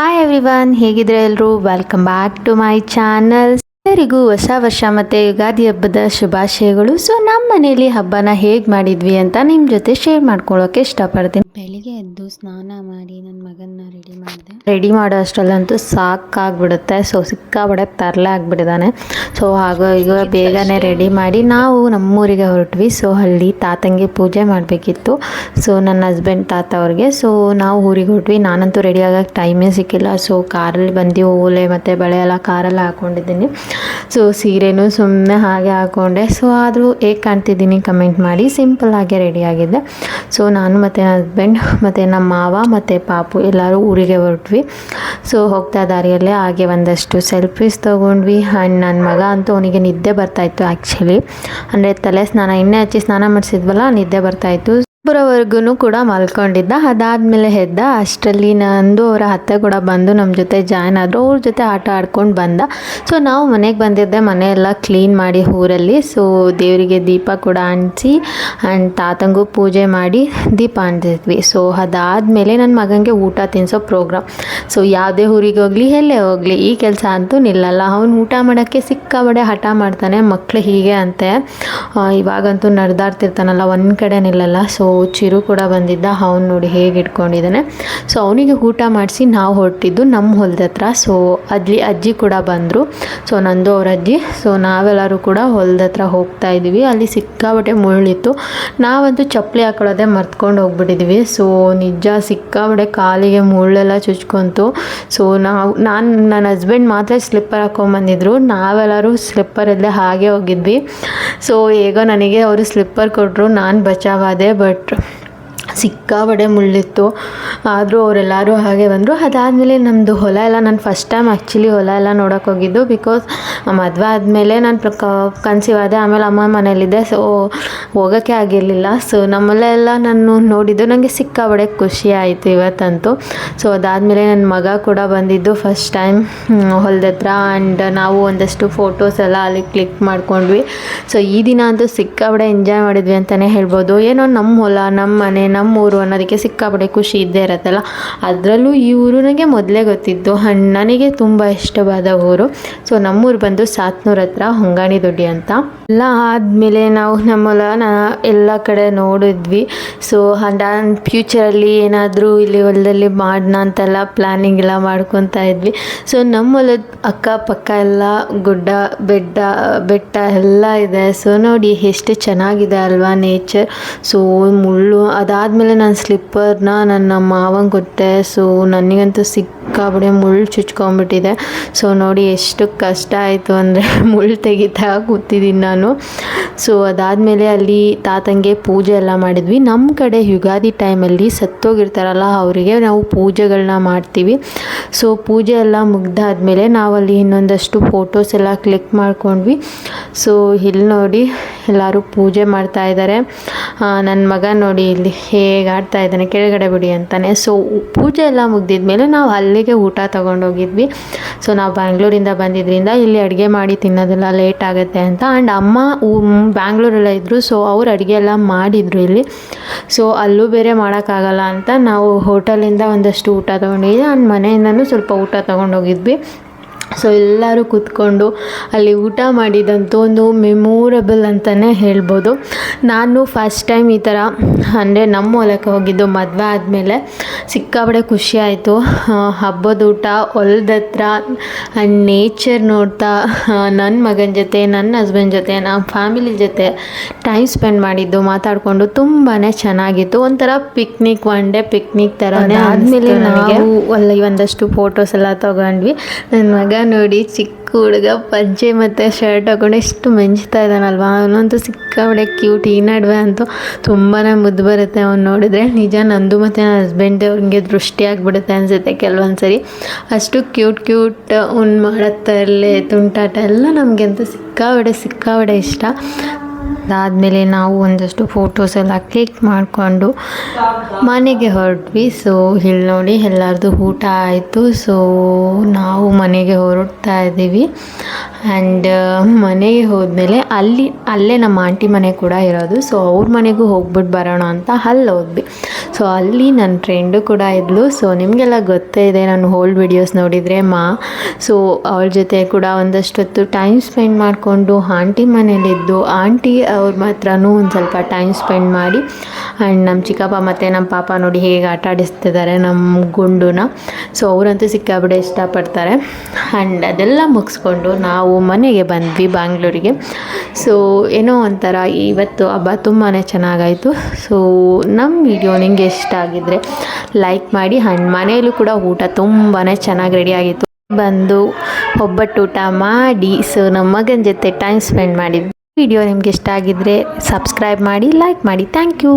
Hi every one ಹೇಗಿದ್ರೆ ಎಲ್ಲರೂ? Welcome back to my channel ಎಲ್ಲರಿಗೂ ಹೊಸ ವರ್ಷ ಮತ್ತು ಯುಗಾದಿ ಹಬ್ಬದ ಶುಭಾಶಯಗಳು. ಸೊ ನಮ್ಮ ಮನೇಲಿ ಹಬ್ಬನ ಹೇಗೆ ಮಾಡಿದ್ವಿ ಅಂತ ನಿಮ್ಮ ಜೊತೆ ಶೇರ್ ಮಾಡ್ಕೊಳ್ಳೋಕೆ ಇಷ್ಟಪಡ್ತೀನಿ. ಬೆಳಿಗ್ಗೆ ಎದ್ದು ಸ್ನಾನ ಮಾಡಿ ನನ್ನ ಮಗನ್ನ ರೆಡಿ ಮಾಡಿದೆ. ರೆಡಿ ಮಾಡೋ ಅಷ್ಟರಲ್ಲಂತೂ ಸಾಕಾಗ್ಬಿಡುತ್ತೆ. ಸೊ ಸಿಕ್ಕಾಬಡೆ ತರಲೆ ಆಗಿಬಿಟ್ಟಿದ್ದಾನೆ ಸೊ ಹಾಗೋ ಈಗ ಬೇಗನೆ ರೆಡಿ ಮಾಡಿ ನಾವು ನಮ್ಮೂರಿಗೆ ಹೊರಟ್ವಿ. ಸೊ ಅಲ್ಲಿ ತಾತಂಗೆ ಪೂಜೆ ಮಾಡಬೇಕಿತ್ತು. ಸೊ ನನ್ನ ಹಸ್ಬೆಂಡ್ ತಾತ ಅವ್ರಿಗೆ. ಸೊ ನಾವು ಊರಿಗೆ ಹೊರಟ್ವಿ. ನಾನಂತೂ ರೆಡಿ ಆಗೋಕ್ಕೆ ಟೈಮೇ ಸಿಕ್ಕಿಲ್ಲ. ಸೊ ಕಾರಲ್ಲಿ ಬಂದು ಓಲೆ ಮತ್ತು ಬಳೆ ಎಲ್ಲ ಕಾರಲ್ಲಿ ಹಾಕ್ಕೊಂಡಿದ್ದೀನಿ ಸೊ ಸೀರೆನೂ ಸುಮ್ಮನೆ ಹಾಗೆ ಹಾಕ್ಕೊಂಡೆ ಸೊ ಆದರೂ ಹೇಗೆ ಕಾಣ್ತಿದ್ದೀನಿ ಕಮೆಂಟ್ ಮಾಡಿ. ಸಿಂಪಲ್ ಆಗಿ ರೆಡಿ ಆಗಿದ್ದೆ. ಸೊ ನಾನು ಮತ್ತು ನನ್ನ ಹಸ್ಬೆಂಡ್ ಮತ್ತು ನಮ್ಮ ಮಾವ, ಮತ್ತು ಪಾಪು ಎಲ್ಲರೂ ಊರಿಗೆ ಹೊರಟ್ವಿ. ಸೊ ಹೋಗ್ತಾ ದಾರಿಯಲ್ಲೇ ಹಾಗೆ ಒಂದಷ್ಟು ಸೆಲ್ಫೀಸ್ ತೊಗೊಂಡ್ವಿ. ಆ್ಯಂಡ್ ನನ್ನ ಮಗ ಅಂತೂ ಅವನಿಗೆ ನಿದ್ದೆ ಬರ್ತಾಯಿತ್ತು ಆ್ಯಕ್ಚುಲಿ ಅಂದರೆ ತಲೆ ಸ್ನಾನ ಎಣ್ಣೆ ಹಚ್ಚಿ ಸ್ನಾನ ಮಾಡಿಸಿದ್ವಲ್ಲ, ನಿದ್ದೆ ಬರ್ತಾಯಿತ್ತು ಬರೋವರೆಗೂ ಕೂಡ ಮಲ್ಕೊಂಡಿದ್ದ. ಅದಾದಮೇಲೆ ಹೆದ್ದ ಅಷ್ಟರಲ್ಲಿ ನಂದು ಅವರ ಅತ್ತೆ ಕೂಡ ಬಂದು ನಮ್ಮ ಜೊತೆ ಜಾಯ್ನ್ ಆದರು. ಅವ್ರ ಜೊತೆ ಆಟ ಆಡ್ಕೊಂಡು ಬಂದ. ಸೊ ನಾವು ಮನೆಗೆ ಬಂದಿದ್ದೆ. ಮನೆಯೆಲ್ಲ ಕ್ಲೀನ್ ಮಾಡಿ ಊರಲ್ಲಿ. ಸೊ ದೇವರಿಗೆ ದೀಪ ಕೂಡ ಅಂಟಿಸಿ ಆ್ಯಂಡ್ ತಾತಂಗೂ ಪೂಜೆ ಮಾಡಿ ದೀಪ ಅಂಟಿಸಿದ್ವಿ ಸೊ ಅದಾದಮೇಲೆ ನನ್ನ ಮಗನಿಗೆ ಊಟ ತಿನ್ಸೋ ಪ್ರೋಗ್ರಾಮ್ ಸೊ ಯಾವುದೇ ಊರಿಗೆ ಹೋಗಲಿ, ಎಲ್ಲೇ ಹೋಗಲಿ, ಈ ಕೆಲಸ ಅಂತೂ ನಿಲ್ಲಲ್ಲ. ಅವ್ನು ಊಟ ಮಾಡೋಕ್ಕೆ ಸಿಕ್ಕಾಬಡೆ ಹಠ ಮಾಡ್ತಾನೆ. ಮಕ್ಕಳು ಹೀಗೆ ಅಂತೆ. ಇವಾಗಂತೂ ನಡೆದಾಡ್ತಿರ್ತಾನಲ್ಲ, ಒಂದು ಕಡೆ ನಿಲ್ಲಲ್ಲ. ಸೊ ಚಿರು ಕೂಡ ಬಂದಿದ್ದ, ಅವ್ನು ನೋಡಿ ಹೇಗೆ ಇಟ್ಕೊಂಡಿದ್ದಾನೆ. ಸೊ ಅವನಿಗೆ ಊಟ ಮಾಡಿಸಿ ನಾವು ಹೊರಟಿದ್ದು ನಮ್ಮ ಹೊಲದ ಹತ್ರ. ಸೊ ಅಲ್ಲಿ ಅಜ್ಜಿ ಕೂಡ ಬಂದರು. ಸೊ ನಂದು ಅವ್ರ ಅಜ್ಜಿ. ಸೊ ನಾವೆಲ್ಲರೂ ಕೂಡ ಹೊಲದ ಹತ್ರ ಹೋಗ್ತಾ ಇದ್ದೀವಿ. ಅಲ್ಲಿ ಸಿಕ್ಕಾಬಟ್ಟೆ ಮುಳ್ಳಿತ್ತು. ನಾವಂತೂ ಚಪ್ಪಲಿ ಹಾಕೊಳ್ಳೋದೆ ಮರ್ತ್ಕೊಂಡು ಹೋಗ್ಬಿಟ್ಟಿದ್ವಿ. ಸೊ ನಿಜ ಸಿಕ್ಕಾಬಟ್ಟೆ ಕಾಲಿಗೆ ಮುಳ್ಳೆಲ್ಲ ಚುಚ್ಕೊಂತು. ಸೊ ನಾವು, ನಾನು ನನ್ನ ಹಸ್ಬೆಂಡ್ ಮಾತ್ರ ಸ್ಲಿಪ್ಪರ್ ಹಾಕೊಂಬಂದಿದ್ರು. ನಾವೆಲ್ಲರೂ ಸ್ಲಿಪ್ಪರಲ್ಲೇ ಹಾಗೆ ಹೋಗಿದ್ವಿ. ಸೊ ಹೇಗೋ ನನಗೆ ಅವರು ಸ್ಲಿಪ್ಪರ್ ಕೊಟ್ಟರು ನಾನು ಬಚಾವಾದೆ ಬಟ್ ಸಿಕ್ಕಾಬಡೆ ಮುಳ್ಳಿತ್ತು. ಆದರೂ ಅವರೆಲ್ಲರೂ ಹಾಗೆ ಬಂದರು. ಅದಾದಮೇಲೆ ನಮ್ಮದು ಹೊಲ ಎಲ್ಲ, ನಾನು ಫಸ್ಟ್ ಟೈಮ್ ಆ್ಯಕ್ಚುಲಿ ಹೊಲ ಎಲ್ಲ ನೋಡೋಕೆ ಹೋಗಿದ್ದು ಬಿಕಾಸ್ ಮದುವೆ ಆದಮೇಲೆ ನಾನು ಕನ್ಸೀವ್ ಆದೆ. ಆಮೇಲೆ ಅಮ್ಮ ಮನೇಲಿದ್ದೆ ಸೊ ಹೋಗೋಕ್ಕೆ ಆಗಿರಲಿಲ್ಲ. ಸೊ ನಮ್ಮಲ್ಲೆಲ್ಲ ನಾನು ನೋಡಿದ್ದು ನನಗೆ ಸಿಕ್ಕಾಬಡೆ ಖುಷಿ ಆಯಿತು ಇವತ್ತಂತೂ. ಸೊ ಅದಾದಮೇಲೆ ನನ್ನ ಮಗ ಕೂಡ ಬಂದಿದ್ದು ಫಸ್ಟ್ ಟೈಮ್ ಹೊಲದ ಹತ್ರ. ಆ್ಯಂಡ್ ನಾವು ಒಂದಷ್ಟು ಫೋಟೋಸ್ ಎಲ್ಲ ಅಲ್ಲಿ ಕ್ಲಿಕ್ ಮಾಡ್ಕೊಂಡ್ವಿ. ಸೊ ಈ ದಿನ ಅಂತೂ ಸಿಕ್ಕಾಬಡೆ ಎಂಜಾಯ್ ಮಾಡಿದ್ವಿ ಅಂತಲೇ ಹೇಳ್ಬೋದು. ಏನೋ ನಮ್ಮ ಹೊಲ ನಮ್ಮ ಮನೆ ನಮ್ಮ ಊರು ಅನ್ನೋದಕ್ಕೆ ಸಿಕ್ಕಾಬಡೆ ಖುಷಿ ಇದ್ದೇ ಇರತ್ತಲ್ಲ? ಅದರಲ್ಲೂ ಈ ಊರು ನನಗೆ ಮೊದಲೇ ಗೊತ್ತಿತ್ತು. ನನಗೆ ತುಂಬ ಇಷ್ಟವಾದ ಊರು. ಸೊ ನಮ್ಮೂರು ಬಂದು ಸಾತ್ನೂರ ಹತ್ರ ಹೊಂಗಾಣಿ ದೊಡ್ಡಿ ಅಂತ. ಎಲ್ಲ ಆದಮೇಲೆ ನಾವು ನಮ್ಮಲ್ಲ ಎಲ್ಲ ಕಡೆ ನೋಡಿದ್ವಿ. ಸೊ ನಾನು ಫ್ಯೂಚರಲ್ಲಿ ಏನಾದರೂ ಇಲ್ಲಿ ಹೊಲದಲ್ಲಿ ಮಾಡೋಣ ಅಂತೆಲ್ಲ ಪ್ಲ್ಯಾನಿಂಗ್ ಎಲ್ಲ ಮಾಡ್ಕೊತಾ ಇದ್ವಿ. ಸೊ ನಮ್ಮ ಹೊಲದ ಅಕ್ಕಪಕ್ಕ ಎಲ್ಲ ಗುಡ್ಡ, ಬೆಟ್ಟ ಬೆಟ್ಟ ಎಲ್ಲ ಇದೆ. ಸೊ ನೋಡಿ ಎಷ್ಟು ಚೆನ್ನಾಗಿದೆ ಅಲ್ವಾ ನೇಚರ್ ಸೊ ಮುಳ್ಳು ಅದಾದಮೇಲೆ ನಾನು ಸ್ಲಿಪ್ಪರ್ನ ನನ್ನ ಮಾವಂಗೆ ಕೊಟ್ಟೆ. ಸೊ ನನಗಂತೂ ಸಿಕ್ಕಾಬಿಡೆ ಮುಳ್ಳು ಚುಚ್ಕೊಂಬಿಟ್ಟಿದೆ ಸೊ ನೋಡಿ ಎಷ್ಟು ಕಷ್ಟ ಆಯಿತು ಅಂದರೆ ಮುಳ್ಳು ತೆಗಿತಾ ಕೂತಿದ್ದೀನಿ ನಾನು. ಸೊ ಅದಾದಮೇಲೆ ಅಲ್ಲಿ ತಾತಂಗೆ ಪೂಜೆ ಎಲ್ಲ ಮಾಡಿದ್ವಿ. ನಮ್ಮ ಕಡೆ ಯುಗಾದಿ ಟೈಮಲ್ಲಿ ಸತ್ತೋಗಿರ್ತಾರಲ್ಲ, ಅವರಿಗೆ ನಾವು ಪೂಜೆಗಳನ್ನ ಮಾಡ್ತೀವಿ. ಸೊ ಪೂಜೆ ಎಲ್ಲ ಮುಗ್ದಾದಮೇಲೆ ನಾವಲ್ಲಿ ಇನ್ನೊಂದಷ್ಟು ಫೋಟೋಸ್ ಎಲ್ಲ ಕ್ಲಿಕ್ ಮಾಡ್ಕೊಂಡ್ವಿ. ಸೊ ಇಲ್ಲಿ ನೋಡಿ ಎಲ್ಲರೂ ಪೂಜೆ ಮಾಡ್ತಾ ಇದ್ದಾರೆ ನನ್ನ ಮಗ ನೋಡಿ ಇಲ್ಲಿ ಹೇಗೆ ಆಡ್ತಾ ಇದ್ದಾನೆ, ಕೆಳಗಡೆ ಬಿಡಿ ಅಂತಾನೆ. ಸೊ ಪೂಜೆ ಎಲ್ಲ ಮುಗ್ದಿದ್ಮೇಲೆ ನಾವು ಅಲ್ಲಿಗೆ ಊಟ ತೊಗೊಂಡೋಗಿದ್ವಿ ಸೊ ನಾವು ಬ್ಯಾಂಗ್ಳೂರಿಂದ ಬಂದಿದ್ದರಿಂದ ಇಲ್ಲಿ ಅಡುಗೆ ಮಾಡಿ ತಿನ್ನೋದೆಲ್ಲ ಲೇಟ್ ಆಗುತ್ತೆ ಅಂತ. ಆ್ಯಂಡ್ ಅಮ್ಮ ಬ್ಯಾಂಗ್ಳೂರೆಲ್ಲ ಇದ್ದರು ಸೊ ಅವ್ರು ಅಡುಗೆ ಎಲ್ಲ ಮಾಡಿದರು ಇಲ್ಲಿ. ಸೊ ಅಲ್ಲೂ ಬೇರೆ ಮಾಡೋಕ್ಕಾಗಲ್ಲ ಅಂತ ನಾವು ಹೋಟೆಲಿಂದ ಒಂದಷ್ಟು ಊಟ ತೊಗೊಂಡಿದ್ವಿ. ಆ್ಯಂಡ್ ಮನೆಯಿಂದನೂ ಸ್ವಲ್ಪ ಊಟ ತೊಗೊಂಡೋಗಿದ್ವಿ ಸೊ ಎಲ್ಲರೂ ಕೂತ್ಕೊಂಡು ಅಲ್ಲಿ ಊಟ ಮಾಡಿದಂತೂ ಒಂದು ಮೆಮೊರಬಲ್ ಅಂತಲೇ ಹೇಳ್ಬೋದು. ನಾನು ಫಸ್ಟ್ ಟೈಮ್ ಈ ಥರ ಅಂದರೆ ನಮ್ಮ ಹೊಲಕ್ಕೆ ಹೋಗಿದ್ದು ಮದುವೆ ಆದಮೇಲೆ ಸಿಕ್ಕಾಬಡೆ ಖುಷಿ ಆಯಿತು. ಹಬ್ಬದ ಊಟ ಹೊಲದತ್ರ ಹತ್ರ ಆ್ಯಂಡ್ ನೇಚರ್ ನೋಡ್ತಾ ನನ್ನ ಮಗನ ಜೊತೆ ನನ್ನ ಹಸ್ಬೆಂಡ್ ಜೊತೆ ನಮ್ಮ ಫ್ಯಾಮಿಲಿ ಜೊತೆ ಟೈಮ್ ಸ್ಪೆಂಡ್ ಮಾಡಿದ್ದು ಮಾತಾಡಿಕೊಂಡು ತುಂಬಾ ಚೆನ್ನಾಗಿತ್ತು. ಒಂಥರ ಪಿಕ್ನಿಕ್ ಒನ್ ಡೇ ಪಿಕ್ನಿಕ್ ಥರನೇ ಆದಮೇಲೆ ನಾವು ಅಲ್ಲಿ ಒಂದಷ್ಟು ಫೋಟೋಸ್ ಎಲ್ಲ ತೊಗೊಂಡ್ವಿ. ನನ್ನ ಮಗ ನೋಡಿ ಚಿಕ್ಕ ಹುಡುಗ ಪಜ್ಜೆ ಮತ್ತು ಶರ್ಟ್ ಹಾಕೊಂಡು ಎಷ್ಟು ಮೆಂಚ್ತಾ ಇದ್ದಾನಲ್ವ? ಅವನಂತೂ ಸಿಕ್ಕಾಬಡೆ ಕ್ಯೂಟ್ ಈ ನಡುವೆ ಅಂತೂ ತುಂಬಾ ಮುದ್ದು ಬರುತ್ತೆ ಅವ್ನು ನೋಡಿದ್ರೆ. ನಿಜ ನಂದು ಮತ್ತು ನನ್ನ ಹಸ್ಬೆಂಡ್ ಅವ್ರಿಗೆ ದೃಷ್ಟಿ ಆಗಿಬಿಡುತ್ತೆ ಅನಿಸುತ್ತೆ ಕೆಲವೊಂದು ಸರಿ ಅಷ್ಟು ಕ್ಯೂಟ್ ಕ್ಯೂಟ್ ಅವ್ನು ಮಾಡತ್ತಲ್ಲೇ ತುಂಟಾಟ ಎಲ್ಲ ನಮಗೆ ಅಂತೂ ಸಿಕ್ಕಾಬಡೆ ಸಿಕ್ಕಾಬಡೆ ಇಷ್ಟ. ಅದಾದಮೇಲೆ ನಾವು ಒಂದಷ್ಟು ಫೋಟೋಸ್ ಎಲ್ಲ ಕ್ಲಿಕ್ ಮಾಡಿಕೊಂಡು ಮನೆಗೆ ಹೊರಟ್ವಿ. ಸೊ ಇಲ್ಲಿ ನೋಡಿ ಎಲ್ಲರದು ಊಟ ಆಯಿತು. ಸೊ ನಾವು ಮನೆಗೆ ಹೊರಡ್ತಾ ಇದ್ದೀವಿ. ಆ್ಯಂಡ್ ಮನೆಗೆ ಹೋದ್ಮೇಲೆ ಅಲ್ಲಿ, ಅಲ್ಲೇ ನಮ್ಮ ಆಂಟಿ ಮನೆ ಕೂಡ ಇರೋದು. ಸೊ ಅವ್ರ ಮನೆಗೂ ಹೋಗ್ಬಿಟ್ಟು ಬರೋಣ ಅಂತ ಅಲ್ಲಿ ಹೋದ್ವಿ ಸೊ ಅಲ್ಲಿ ನನ್ನ ಫ್ರೆಂಡು ಕೂಡ ಇದ್ಲು. ಸೊ ನಿಮಗೆಲ್ಲ ಗೊತ್ತೇ ಇದೆ, ನಾನು ಓಲ್ಡ್ ವಿಡಿಯೋಸ್ ನೋಡಿದರೆ ಮಾ. ಸೊ ಅವ್ರ ಜೊತೆ ಕೂಡ ಒಂದಷ್ಟೊತ್ತು ಟೈಮ್ ಸ್ಪೆಂಡ್ ಮಾಡಿಕೊಂಡು ಆಂಟಿ ಮನೇಲಿದ್ದು. ಆಂಟಿ ಅವ್ರ ಮಾತ್ರನೂ ಒಂದು ಸ್ವಲ್ಪ ಟೈಮ್ ಸ್ಪೆಂಡ್ ಮಾಡಿ. ಆ್ಯಂಡ್ ನಮ್ಮ ಚಿಕ್ಕಪ್ಪ ಮತ್ತು ನಮ್ಮ ಪಾಪ ನೋಡಿ ಹೇಗೆ ಆಟ ಆಡಿಸ್ತಿದ್ದಾರೆ ನಮ್ಮ ಗುಂಡುನ. ಸೊ ಅವರಂತೂ ಸಿಕ್ಕಾಬಿಡೆ ಇಷ್ಟಪಡ್ತಾರೆ. ಆ್ಯಂಡ್ ಅದೆಲ್ಲ ಮುಗಿಸ್ಕೊಂಡು ನಾವು ಮನೆಗೆ ಬಂದ್ವಿ ಬ್ಯಾಂಗ್ಳೂರಿಗೆ. ಸೊ ಏನೋ ಒಂಥರ ಇವತ್ತು ಹಬ್ಬ ತುಂಬಾ ಚೆನ್ನಾಗಾಯಿತು. ಸೊ ನಮ್ಮ ವಿಡಿಯೋ ನಿಮಗೆ ಇಷ್ಟ ಆಗಿದ್ದರೆ ಲೈಕ್ ಮಾಡಿ ಹಣ್ಣು ಮನೆಯಲ್ಲೂ ಕೂಡ ಊಟ ತುಂಬಾ ಚೆನ್ನಾಗಿ ರೆಡಿಯಾಗಿತ್ತು ಬಂದು ಒಬ್ಬಟ್ಟು ಊಟ ಮಾಡಿ ಸೊ ನಮ್ಮ ಮಗನ ಜೊತೆ ಟೈಮ್ ಸ್ಪೆಂಡ್ ಮಾಡಿದ್ವಿ ವಿಡಿಯೋ ನಿಮ್ಗೆ ಇಷ್ಟ ಆಗಿದ್ದರೆ ಸಬ್ಸ್ಕ್ರೈಬ್ ಮಾಡಿ ಲೈಕ್ ಮಾಡಿ. Thank you